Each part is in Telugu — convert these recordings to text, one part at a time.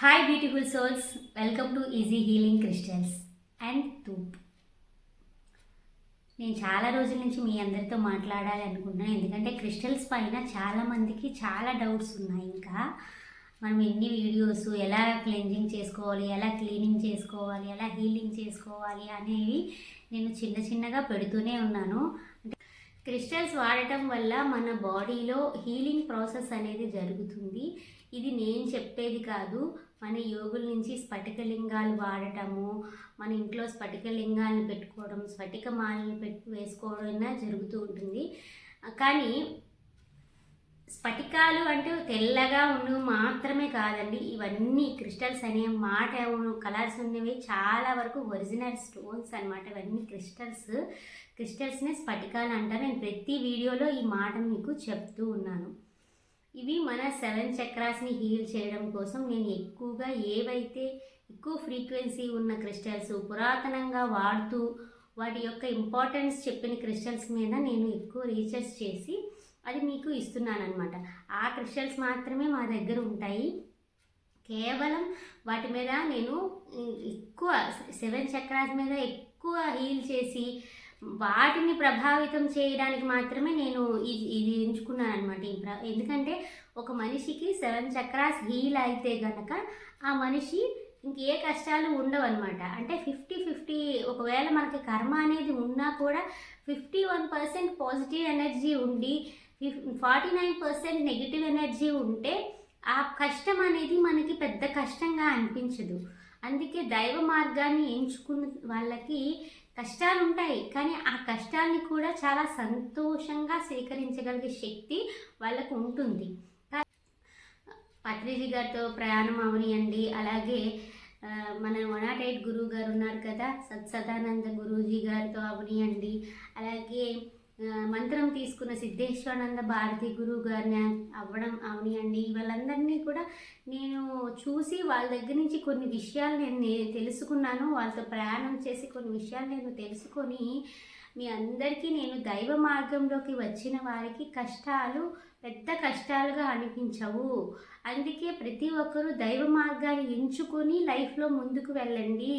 Hi beautiful souls welcome to easy healing crystals and dhoop నేను చాలా రోజుల నుంచి మీ అందరితో మాట్లాడాలి అనుకుంటున్నాను ఎందుకంటే క్రిస్టల్స్ పైన చాలా మందికి చాలా డౌట్స్ ఉన్నాయి. ఇంకా మనం ఎన్ని వీడియోస్ ఎలా క్లెన్జింగ్ చేసుకోవాలి ఎలా క్లీనింగ్ చేసుకోవాలి ఎలా హీలింగ్ చేసుకోవాలి అనేవి నేను చిన్న చిన్నగా పెడుతూనే ఉన్నాను. క్రిస్టల్స్ వాడటం వల్ల మన బాడీలో హీలింగ్ ప్రాసెస్ అనేది జరుగుతుంది. ఇది నేను చెప్పేది కాదు. మన యోగుల నుంచి స్ఫటికలింగాలు వాడటము మన ఇంట్లో స్ఫటికలింగాలను పెట్టుకోవడం స్ఫటిక మాలను పెట్టు వేసుకోవడం జరుగుతూ ఉంటుంది. కానీ స్ఫటికాలు అంటే తెల్లగా ఉండు మాత్రమే కాదండి. ఇవన్నీ క్రిస్టల్స్ అనే మాట కలర్స్ ఉన్నవి చాలా వరకు ఒరిజినల్ స్టోన్స్ అనమాట ఇవన్నీ క్రిస్టల్స్. క్రిస్టల్స్నే స్ఫటికాలు అంటారు. నేను ప్రతి వీడియోలో ఈ మాట మీకు చెప్తూ ఉన్నాను. ఇవి మన సెవెన్ చక్రాస్ని హీల్ చేయడం కోసం నేను ఎక్కువగా ఏవైతే ఎక్కువ ఫ్రీక్వెన్సీ ఉన్న క్రిస్టల్స్ పురాతనంగా వాడుతూ వాటి యొక్క ఇంపార్టెన్స్ చెప్పిన క్రిస్టల్స్ మీద నేను ఎక్కువ రీసెర్చ్ చేసి అది మీకు ఇస్తున్నాను అనమాట ఆ క్రిస్టల్స్ మాత్రమే మా దగ్గర ఉంటాయి. కేవలం వాటి మీద నేను ఎక్కువ సెవెన్ చక్రాస్ మీద ఎక్కువ హీల్ చేసి వాటిని ప్రభావితం చేయడానికి మాత్రమే నేను ఇది ఇది ఎంచుకున్నాను అనమాట ఎందుకంటే ఒక మనిషికి సెవెన్ చక్రాస్ హీల్ అయితే గనక ఆ మనిషి ఇంకే కష్టాలు ఉండవు అనమాట అంటే ఫిఫ్టీ ఫిఫ్టీ ఒకవేళ మనకి కర్మ అనేది ఉన్నా కూడా fifty one percent positive energy ఉండి forty nine percent negative energy ఉంటే ఆ కష్టం అనేది మనకి పెద్ద కష్టంగా అనిపించదు. అందుకే దైవ మార్గాన్ని ఎంచుకున్న వాళ్ళకి కష్టాలు ఉంటాయి. కానీ ఆ కష్టాన్ని కూడా చాలా సంతోషంగా స్వీకరించగలిగే శక్తి వాళ్ళకు ఉంటుంది. పత్రిజీ గారితో ప్రయాణం అవనియండి. అలాగే మన వన్ నాట్ ఎయిట్ గురువు గారు ఉన్నారు కదా సత్సదానంద గురూజీ గారితో అవనియండి. అలాగే మంత్రం తీసుకున్న సిద్ధేశ్వరానంద భారతి గురువు గారిని అవ్వడం అవనియండి. వాళ్ళందరినీ కూడా నేను చూసి వాళ్ళ దగ్గర నుంచి కొన్ని విషయాలు నేను తెలుసుకున్నాను. వాళ్ళతో ప్రయాణం చేసి కొన్ని విషయాలు నేను తెలుసుకొని మీ అందరికీ నేను దైవ మార్గంలోకి వచ్చిన వారికి కష్టాలు పెద్ద కష్టాలుగా అనిపించవు. అందుకే ప్రతి ఒక్కరూ దైవ మార్గాన్ని ఎంచుకొని లైఫ్లో ముందుకు వెళ్ళండి.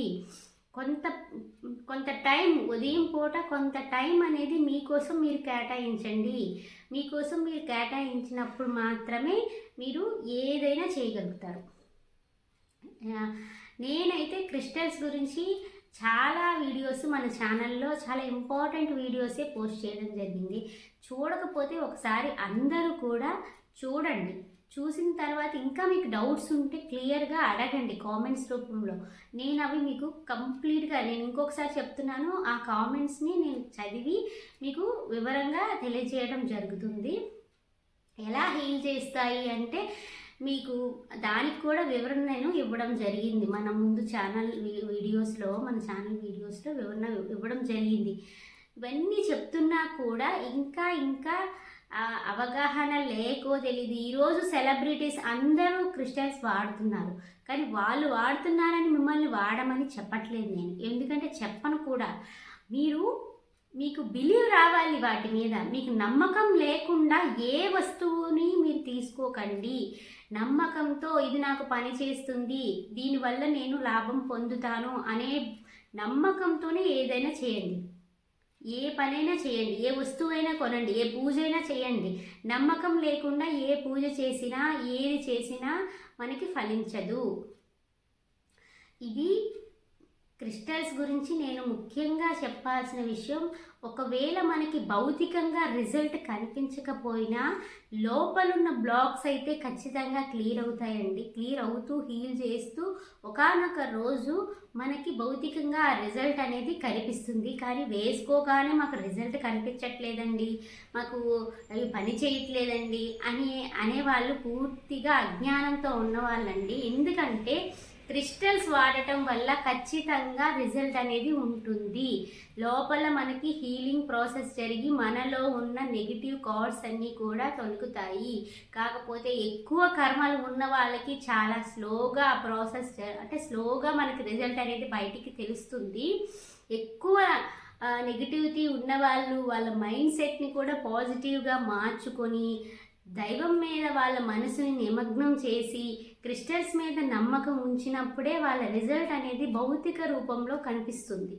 కొంత కొంత టైం ఉదయం పూట కొంత టైం అనేది మీకోసం మీరు కేటాయించండి. మీకోసం మీరు కేటాయించినప్పుడు మాత్రమే మీరు ఏదైనా చేయగలుగుతారు. నేనైతే క్రిస్టల్స్ గురించి చాలా వీడియోస్ మన ఛానల్లో చాలా ఇంపార్టెంట్ వీడియోసే పోస్ట్ చేయడం జరిగింది. చూడకపోతే ఒకసారి అందరూ కూడా చూడండి. చూసిన తర్వాత ఇంకా మీకు డౌట్స్ ఉంటే క్లియర్గా అడగండి కామెంట్స్ రూపంలో. నేను అవి మీకు కంప్లీట్గా నేను ఇంకొకసారి చెప్తున్నాను ఆ కామెంట్స్ని నేను చదివి మీకు వివరంగా తెలియజేయడం జరుగుతుంది. ఎలా హీల్ చేస్తాయి అంటే మీకు దానికి కూడా వివరణ నేను ఇవ్వడం జరిగింది. మన ముందు ఛానల్ వీడియోస్లో మన ఛానల్ వీడియోస్లో వివరణ ఇవ్వడం జరిగింది. ఇవన్నీ చెప్తున్నా కూడా ఇంకా ఇంకా అవగాహన లేకో తెలియదు ఈరోజు సెలబ్రిటీస్ అందరూ క్రిస్టియన్స్ వాడుతున్నారు. కానీ వాళ్ళు వాడుతున్నారని మిమ్మల్ని వాడమని చెప్పట్లేదు నేను. ఎందుకంటే చెప్పను కూడా. మీరు మీకు బిలీవ్ రావాలి వాటి మీద. మీకు నమ్మకం లేకుండా ఏ వస్తువుని మీరు తీసుకోకండి. నమ్మకంతో ఇది నాకు పని చేస్తుంది. దీనివల్ల నేను లాభం పొందుతాను అనే నమ్మకంతోనే ఏదైనా చేయండి. ఏ పనైనా చేయండి ఏ వస్తువైనా కొనండి ఏ పూజ అయినా చేయండి. నమ్మకం లేకుండా ఏ పూజ చేసినా ఏది చేసినా మనకి ఫలించదు. ఇది క్రిస్టల్స్ గురించి నేను ముఖ్యంగా చెప్పాల్సిన విషయం ఒకవేళ మనకి భౌతికంగా రిజల్ట్ కనిపించకపోయినా లోపలున్న బ్లాక్స్ అయితే ఖచ్చితంగా క్లియర్ అవుతాయండి. క్లియర్ అవుతూ హీల్ చేస్తూ ఒకనొక రోజు మనకి భౌతికంగా ఆ రిజల్ట్ అనేది కనిపిస్తుంది. కానీ వేసుకోగానే మాకు రిజల్ట్ కనిపించట్లేదండి. మాకు అవి పని చేయట్లేదండి అని అనేవాళ్ళు పూర్తిగా అజ్ఞానంతో ఉన్నవాళ్ళండి. ఎందుకంటే క్రిస్టల్స్ వాడటం వల్ల ఖచ్చితంగా రిజల్ట్ అనేది ఉంటుంది. లోపల మనకి హీలింగ్ ప్రాసెస్ జరిగి మనలో ఉన్న నెగిటివ్ కార్డ్స్ అన్నీ కూడా తొలుగుతాయి కాకపోతే ఎక్కువ కర్మలు ఉన్న వాళ్ళకి చాలా స్లోగా ఆ ప్రాసెస్ అంటే స్లోగా మనకి రిజల్ట్ అనేది బయటికి తెలుస్తుంది. ఎక్కువ నెగిటివిటీ ఉన్న వాళ్ళు వాళ్ళ మైండ్ సెట్ని కూడా పాజిటివ్గా మార్చుకొని దైవం మీద వాళ్ళ మనసుని నిమగ్నం చేసి క్రిస్టల్స్ మీద నమ్మకం ఉంచినప్పుడే వాళ్ళ రిజల్ట్ అనేది భౌతిక రూపంలో కనిపిస్తుంది.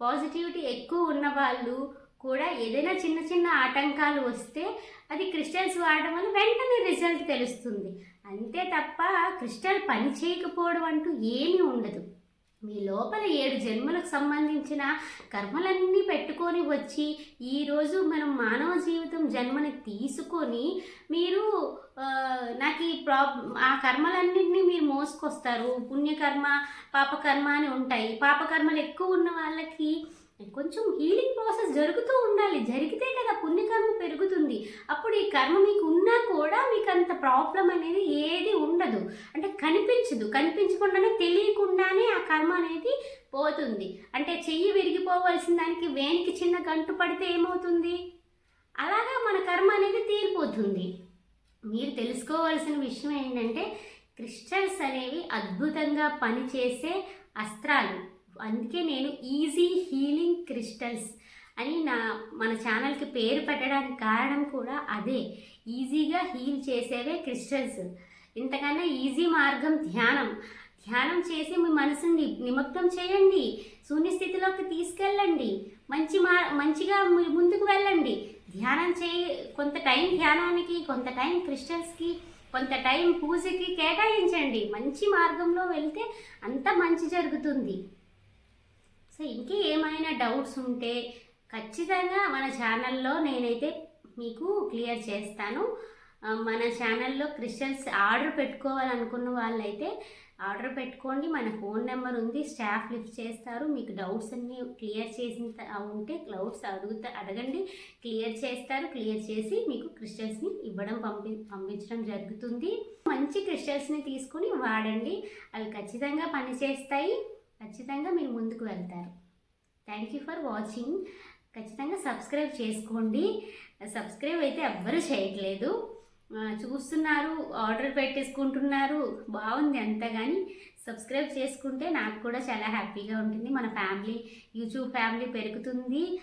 పాజిటివిటీ ఎక్కువ ఉన్న వాళ్ళు కూడా ఏదైనా చిన్న చిన్న ఆటంకాలు వస్తే అది క్రిస్టల్స్ వాడడం వల్ల వెంటనే రిజల్ట్ తెలుస్తుంది. అంతే తప్ప క్రిస్టల్ పని చేయకపోవడం అంటూ ఏమీ ఉండదు. మీ లోపల ఏడు జన్మలకు సంబంధించిన కర్మలన్నీ పెట్టుకొని వచ్చి ఈరోజు మనం మానవ జీవితం జన్మని తీసుకొని మీరు నాకు ఈ ప్రాబ్లం ఆ కర్మలన్నింటినీ మీరు మోసుకొస్తారు. పుణ్యకర్మ పాపకర్మ అని ఉంటాయి. పాపకర్మలు ఎక్కువ ఉన్న వాళ్ళకి కొంచెం హీలింగ్ ప్రాసెస్ జరుగుతూ ఉండాలి. జరిగితే కదా పుణ్యకర్మ పెరుగుతుంది. అప్పుడు ఈ కర్మ మీకు ఉన్నా కూడా మీకు అంత ప్రాబ్లం అనేది ఏది ఉండదు. అంటే కనిపించదు కనిపించకుండానే తెలియకుండానే ఆ కర్మ అనేది పోతుంది. అంటే చెయ్యి విరిగిపోవలసిన దానికి వేనికి చిన్న గంటు పడితే ఏమవుతుంది? అలాగా మన కర్మ అనేది తీరిపోతుంది. మీరు తెలుసుకోవాల్సిన విషయం ఏంటంటే క్రిస్టల్స్ అనేవి అద్భుతంగా పనిచేసే అస్త్రాలు. అందుకే నేను ఈజీ హీలింగ్ క్రిస్టల్స్ అని నా మన ఛానల్కి పేరు పెట్టడానికి కారణం కూడా అదే. ఈజీగా హీల్ చేసేవే క్రిస్టల్స్. ఇంతకన్నా ఈజీ మార్గం ధ్యానం. ధ్యానం చేసి మీ మనసుని నిమగ్నం చేయండి. శూన్యస్థితిలోకి తీసుకెళ్ళండి. మంచి మా మంచిగా మీరు ముందుకు వెళ్ళండి. ధ్యానం చేయి. కొంత టైం ధ్యానానికి కొంత టైం క్రిస్టల్స్కి కొంత టైం పూజకి కేటాయించండి. మంచి మార్గంలో వెళ్తే అంత మంచి జరుగుతుంది. సో ఇంకే ఏమైనా డౌట్స్ ఉంటే ఖచ్చితంగా మన ఛానల్లో నేనైతే మీకు క్లియర్ చేస్తాను. మన ఛానల్లో క్రిస్టియన్స్ ఆర్డర్ పెట్టుకోవాలనుకున్న వాళ్ళైతే ఆర్డర్ పెట్టుకోండి. మన ఫోన్ నెంబర్ ఉంది. స్టాఫ్ లిఫ్ట్ చేస్తారు. మీకు డౌట్స్ అన్నీ క్లియర్ చేసిన ఉంటే క్లౌడ్స్ అడుగుతా అడగండి. క్లియర్ చేస్తారు. క్లియర్ చేసి మీకు క్రిస్టల్స్ని ఇవ్వడం పంపి పంపించడం జరుగుతుంది. మంచి క్రిస్టల్స్ని తీసుకొని వాడండి. అవి ఖచ్చితంగా పనిచేస్తాయి. ఖచ్చితంగా మీరు ముందుకు వెళ్తారు. థ్యాంక్ యూ ఫర్ వాచింగ్ ఖచ్చితంగా సబ్స్క్రైబ్ చేసుకోండి. సబ్స్క్రైబ్ అయితే ఎవ్వరూ చేయట్లేదు. చూస్తున్నారు ఆర్డర్ పెట్టేసుకుంటున్నారు. బాగుంది అంతా కానీ సబ్స్క్రైబ్ చేసుకుంటే నాకు కూడా చాలా హ్యాపీగా ఉంటుంది. మన ఫ్యామిలీ యూట్యూబ్ ఫ్యామిలీ పెరుగుతుంది.